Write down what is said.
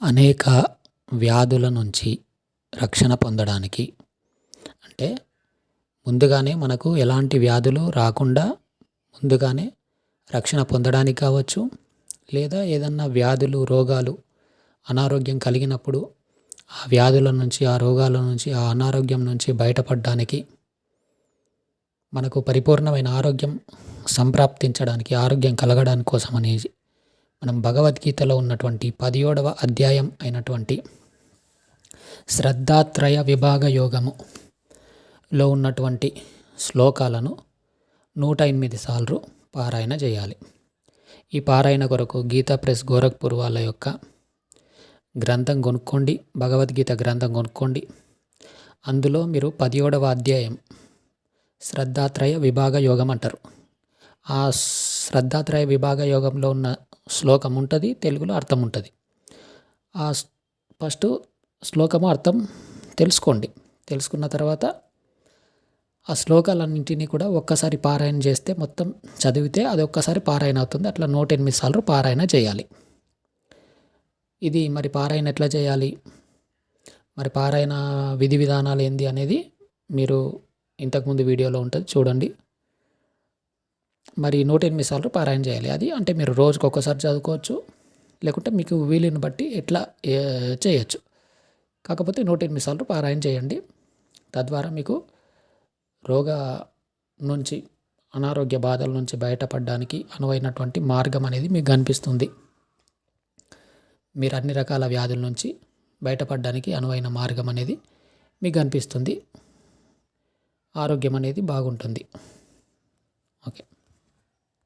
అనేక వ్యాధుల నుంచి రక్షణ పొందడానికి. అంటే ముందుగానే మనకు ఎలాంటి వ్యాధులు రాకుండా ముందుగానే రక్షణ పొందడానికి కావచ్చు లేదా ఏదన్నా వ్యాధులు రోగాలు అనారోగ్యం కలిగినప్పుడు ఆ వ్యాధుల నుంచి ఆ రోగాల నుంచి ఆ అనారోగ్యం నుంచి బయటపడడానికి మనకు పరిపూర్ణమైన ఆరోగ్యం సంప్రాప్తించడానికి ఆరోగ్యం కలగడానికి కోసం అనేది మనం భగవద్గీతలో ఉన్నటువంటి పదిహేడవ అధ్యాయం అయినటువంటి శ్రద్ధాత్రయ విభాగ యోగము లో ఉన్నటువంటి శ్లోకాలను నూట ఎనిమిది సార్లు పారాయణ చేయాలి. ఈ పారాయణ కొరకు గీతా ప్రెస్ గోరఖ్పూర్ వాళ్ళ యొక్క గ్రంథం కొనుక్కోండి భగవద్గీత గ్రంథం కొనుక్కోండి. అందులో మీరు పదిహేడవ అధ్యాయం శ్రద్ధాత్రయ విభాగ యోగం అంటారు. ఆ శ్రద్ధాత్రయ విభాగ యోగంలో ఉన్న శ్లోకం ఉంటుంది తెలుగులో అర్థం ఉంటుంది. ఆ ఫస్ట్ శ్లోకము అర్థం తెలుసుకోండి. తెలుసుకున్న తర్వాత ఆ శ్లోకాలన్నింటినీ కూడా ఒక్కసారి పారాయణ చేస్తే మొత్తం చదివితే అది ఒక్కసారి పారాయణ అవుతుంది. అట్లా నూట ఎనిమిది సార్లు పారాయణ చేయాలి. ఇది మరి పారాయణ ఎట్లా చేయాలి? మరి పారాయణ విధి విధానాలు ఏంది అనేది మీరు ఇంతకుముందు వీడియోలో ఉంటుంది చూడండి. మరి నూట ఎనిమిది సార్లు పారాయణ చేయాలి. అది అంటే మీరు రోజుకు ఒక్కసారి చదువుకోవచ్చు. లేకుంటే మీకు వీలుని బట్టి ఎట్లా చేయొచ్చు. కాకపోతే నూట ఎనిమిది సార్లు పారాయణ చేయండి. తద్వారా మీకు రోగ నుంచి అనారోగ్య బాధల నుంచి బయటపడడానికి అనువైనటువంటి మార్గం అనేది మీకు కనిపిస్తుంది. మీరు అన్ని రకాల వ్యాధుల నుంచి బయటపడడానికి అనువైన మార్గం అనేది మీకు కనిపిస్తుంది. ఆరోగ్యం అనేది బాగుంటుంది. ఓకే.